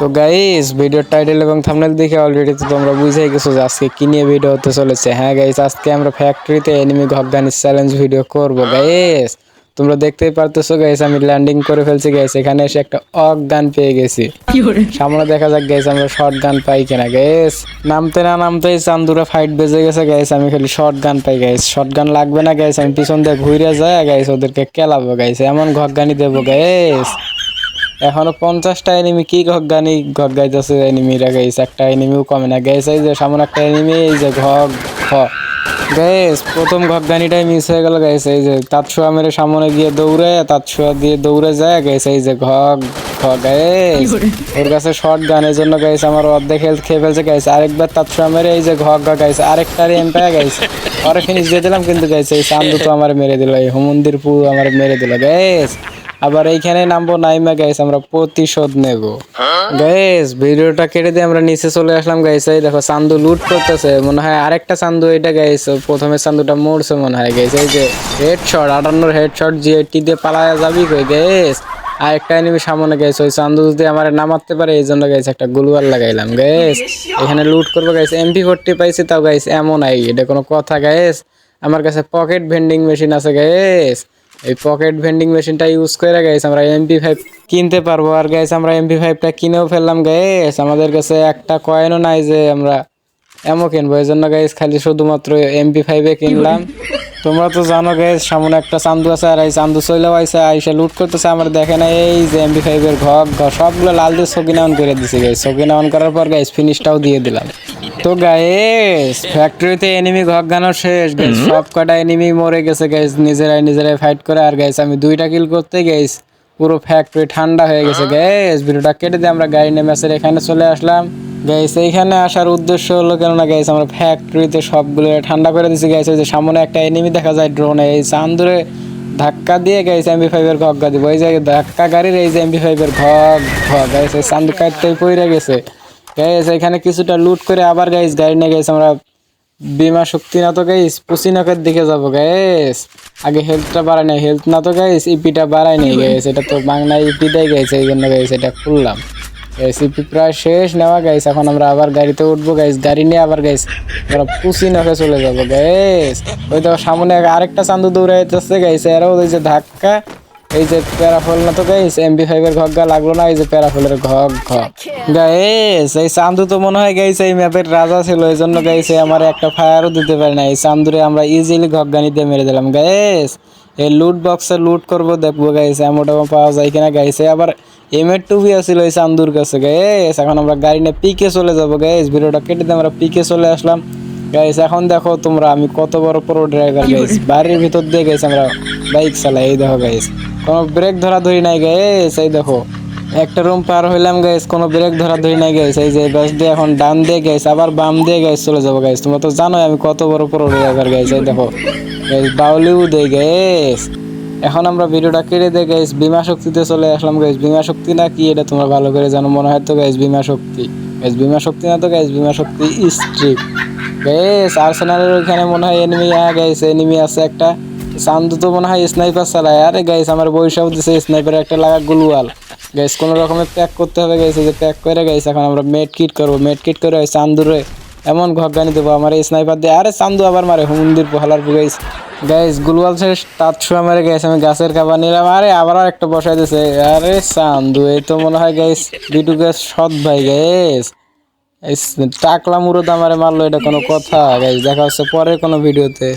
তো গাইস ভিডিওর টাইটেল এবং থাম্বনেল দেখে অলরেডি তো তোমরা বুঝেই গেছো যে আজকে কি নিয়ে ভিডিও হতে চলেছে। হ্যাঁ গাইস আজকে আমরা ফ্যাক্টরিতে এনিমি ঘকগানির চ্যালেঞ্জ ভিডিও করব। গাইস তোমরা দেখতেই পারতেছো গাইস আমি ল্যান্ডিং করে ফেলছি গাইস এখানে এসে একটা অক গান পেয়ে গেছি। সামনে দেখা যাক গাইস আমরা শর্ট গান পাই কিনা। গাইস নামতে না নামতেই চান্দুরা ফাইট বেজে গেছে গাইস আমি খালি শর্ট গান পাই গাইস শর্ট গান লাগবে না গাইস আমি পিছন দিয়ে ঘুরে যায় গাইস ওদেরকে কেলাবো গাইস এমন ঘকগানি দেবো গাইস এখনও পঞ্চাশটা এনিমি কি ঘগানি ঘগ গাইতেছে এনিমিরা গাইস একটা এনিমিও কমে না। গাইস এই যে সামনে একটা এনিমি এই যে ঘগ ঘ। গাইস প্রথম ঘগানিটাই মিস হয়ে গেল গাইস। এই যে তাৎসুয়া মেরে সামনে গিয়ে দৌড়ে তাৎসুয়া দিয়ে দৌড়ে যায় গাইস এই যে ঘগ ঘ। গাইস ওর কাছে শর্ট গানের জন্য গাইস আমার অর্ধেক হেলথ খেয়ে ফেলছে গাইস। আরেকবার তাৎসুয়া মেরে এই যে ঘগ ঘ গাইস। আরেকটা এম পায় গাইস। পরে ফিনিশ দিয়ে দিলাম কিন্তু গাইস এই চান্দু তো আমার মেরে দিল এই হুমন্দির পু আমার মেরে দিল। গাইস আবার এইখানে নামবো, নাইমা গাইস আমরা প্রতিশোধ নেব। গাইস ভিডিওটা কেটে দিয়ে আমরা নিচে চলে আসলাম গাইস এই দেখো, চান্দু লুট করতেছে। মনে হয় আরেকটা চান্দু এটা গাইস প্রথমে চান্দুটা মরছে মনে হয় গাইস এই যে হেডশট আটান্নর হেডশট জিএটি দিয়ে পালায়া যাবি কই গাইস আর একটা এনিমি সামনে গেছে ওই চান্দু যদি আমার নামাতে পারে, এই জন্য গেছে একটা গুলুয়ার লাগাইলাম গেস এখানে লুট করব গাইস এমপি ফোরটি পাইছি তাও গাইস এমন আই, এটা কোনো কথা গাইস আমার কাছে পকেট ভেন্ডিং মেশিন আছে গাইস এই পকেট ভেন্ডিং মেশিনটা ইউজ করে গাইস আমরা এমপি ফাইভ কিনতে পারব। আর গাইস আমরা এমপি ফাইভটা কিনেও ফেললাম গাইস আমাদের কাছে একটা কয়েনও নাই যে আমরা এমও কিনবো এই জন্য গাইস খালি শুধুমাত্র এমপি ফাইভে কিনলাম। তোমরা তো জানো গাইস সামনে একটা চান্দু আছে আর এই চান্দু চলেও আইসে আইসা লুট করতেছে আমার দেখে না এই যে এমপি ফাইভের ঘর ঘর সবগুলো লাল দিয়ে সকিনা অন করে দিছে গাইস সকিনা অন করার পর গাইস ফিনিশটাও দিয়ে দিলাম। তো গাইস ফ্যাক্টরিতে এনিমি ঘর গানো শেষ গাইস সব কটা এনিমি মরে গেছে গাইস নিজেরাই নিজেরাই ফাইট করে। আর গাইস আমি দুইটা কিল করতে গাইস পুরো ফ্যাক্টরি ঠান্ডা হয়ে গেছে গ্যাস ভিডিওটা কেটে দিয়ে আমরা গাড়ি নেমে আসে এখানে চলে আসলাম। গ্যাস এইখানে আসার উদ্দেশ্য হলো কেননা গ্যাস আমরা ফ্যাক্টরিতে সবগুলো ঠান্ডা করে দিছি গ্যাস ওই যে সামনে একটা এনিমি দেখা যায় ড্রোনে এই চান্দুরে ধাক্কা দিয়ে গেছে এমবি ফাইভের ঘগ্গা দিব। ওই যে ধাক্কা গাড়ির এই যে এমবি ফাইভের ঘগ ঘগ গাইছে চান্দু কাটতে পড়ে গেছে। গ্যাস এখানে কিছুটা লুট করে আবার গাইস গাড়ি নিয়ে গেছে আমরা বিমা শক্তি না তো গাইস পুসিনকের দিকে যাব গাইস আগে হেলথটা বাড়াই নাই হেলথ না তো গাইস ইপিটা বাড়াই নাই গাইস এটা তো বাংলা ইপি দেয় গেছে এই জন্য গাইস এটা খুললাম। ইপি প্রায় শেষ নেওয়া গাইস এখন আমরা আবার গাড়িতে উঠবো গাইস গাড়ি নিয়ে আবার গাইস আমরা পুসিনকে চলে যাব গাইস ওই তো সামনে আরেকটা চান্দু দৌড়াইতেছে গাইস এরাও ওই যে ধাক্কা, এই যে প্যারাফল না তো গাইস এমবি ফাইভের ঘগ্গা লাগল না, এই যে প্যারাফলের ঘগ ঘগ গাইস এই চান্দু তো মনে হয় গাইস এই ম্যাপের রাজা ছিল, এই জন্য গাইছে আমার একটা ফায়ারও দিতে পারে না এই চান্দুরে আমরা ইজিলি ঘগ্গানি দিয়ে মেরে দিলাম গাইস এই লুট বক্সে লুট করব, দেখব গাইস এমন পাওয়া যায় কিনা গাইছে আবার এমের টুবি আছিল এই চান্দুর কাছে গাইস এখন আমরা গাড়ি নিয়ে পিকে চলে যাব গাইস ভিডিওটা কেটে দিয়ে আমরা পিকে চলে আসলাম। গাইস এখন দেখো তোমরা আমি কত বড় প্রো ড্রাইভার গাইস বাড়ির ভিতর দিয়ে গাইস আমরা বাইক চালাই। এই দেখো গাইস কোনো ব্রেক ধরা ধরি নাই গাইস এই দেখো, একটা রুম পার হইলাম গাইস কোনো ব্রেক ধরা ধরি নাই গাইস এই যে বাস দিয়ে এখন ডান দিয়ে গাইস আবার বাম দিয়ে গাইস চলে যাব গাইস তোমরা তো জানোই আমি কত বড় প্রো ড্রাইভার গাইস এই দেখো গাইস বাউলিও দেই গাইস এখন আমরা ভিডিওটা কেটে দিয়ে গাইস বিমা শক্তিতে চলে আসলাম গাইস বিমা শক্তি না কি? এটা তোমরা ভালো করে জানো, মনে হয় তো গাইস বিমা শক্তি। গাইস বিমা শক্তি না তো গাইস বিমা শক্তি স্ট্রিপ গাইস আর্সেনালের ওইখানে মনে হয় এনিমি গাইস এনিমি আছে একটা। সান্দু তো মনে হয় স্নাইপার চালায়। আরে গাইস আমার বৈশাও দিছে স্নাইপার একটা লাগা গুলওয়াল। গাইস কোনো রকমের প্যাক করতে হবে গাইস যে প্যাক করে গাইস এখন আমরা মেড কিট করব। মেড কিট করে চান্দুরে এমন ঘগানি দেবো আমার এই স্নাইপার দিয়ে। আরে চান্দু আবার মারে, হুমন্দির পোহালার গাইস গাইস গুলওয়াল শেষ, তার ছুঁয়া মেরে গেছে, আমি গাছের খাবার নিলাম। আরে আবার একটা বসাই দিয়েছে আরে চান্দু, এই তো মনে হয় গাইস বিটু গাছ সৎ ভাই গাইস টাকলা মুরদ আমারে মারলো, এটা কোনো কথা গাইস দেখা হচ্ছে পরে কোনো ভিডিওতে